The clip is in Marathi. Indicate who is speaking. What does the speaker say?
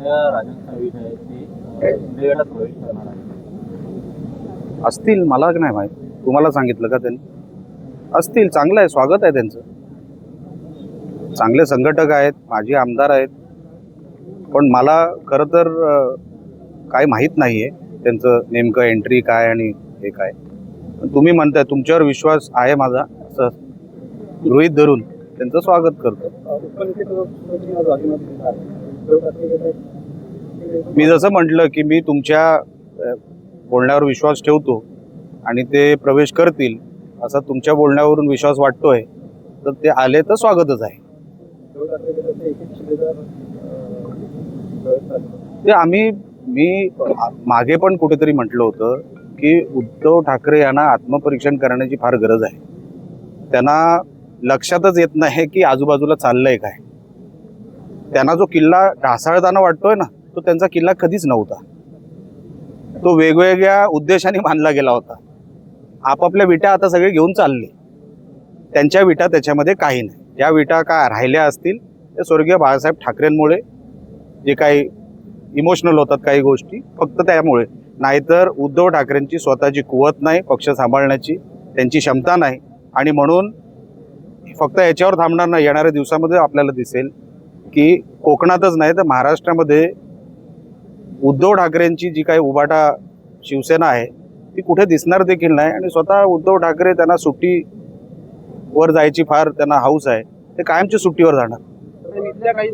Speaker 1: सध्या राजन साळवी आहेत ते अ, शिंदे गटात प्रवेश करणार आहेत
Speaker 2: असतील मला नाही माहीत. तुम्हाला सांगितलं का त्यांनी? असतील चांगलं आहे स्वागत आहे त्यांचं. चांगले संघटक आहेत माझे आमदार आहेत. पण मला खरं तर काय माहीत नाही आहे त्यांचं नेमकं एंट्री काय आणि हे काय. तुम्ही म्हणताय तुमच्यावर विश्वास आहे माझा असं गृहीत धरून त्यांचं स्वागत करतो. मी जसं म्हटलं की मी तुमच्या बोलण्यावर विश्वास ठेवतो आणि ते प्रवेश करतील असा तुमच्या बोलण्यावरून विश्वास वाटतोय तर ते आले तर स्वागतच आहे. ते आम्ही मी मागे पण कुठेतरी म्हटलं होतं की उद्धव ठाकरे यांना आत्मपरीक्षण करण्याची फार गरज आहे. त्यांना लक्षातच येत नाही की आजूबाजूला चाललंय काय. त्यांना जो किल्ला ढासाळताना वाटतोय ना तो त्यांचा किल्ला कधीच नव्हता. तो वेगवेगळ्या उद्देशाने बांधला गेला होता. आपापल्या विटा आता सगळे घेऊन चालले. त्यांच्या विटा त्याच्यामध्ये काही नाही. या विटा काय राहिल्या असतील ते स्वर्गीय बाळासाहेब ठाकरेंमुळे जे काही इमोशनल होतात काही गोष्टी फक्त त्यामुळे. नाहीतर उद्धव ठाकरेंची स्वतःची कुवत नाही पक्ष सांभाळण्याची त्यांची क्षमता नाही. आणि म्हणून फक्त याच्यावर थांबणार नाही. येणाऱ्या दिवसामध्ये आपल्याला दिसेल. की कोकणातच नाही तर महाराष्ट्रामध्ये उद्धव ठाकरेंची जी काही उबाटा शिवसेना आहे ती कुठे दिसणार देखील नाही आणि स्वतः उद्धव ठाकरे त्यांना सुट्टीवर जायची फार त्यांना हाऊस आहे ते कायमची सुट्टीवर जाणार.
Speaker 3: काही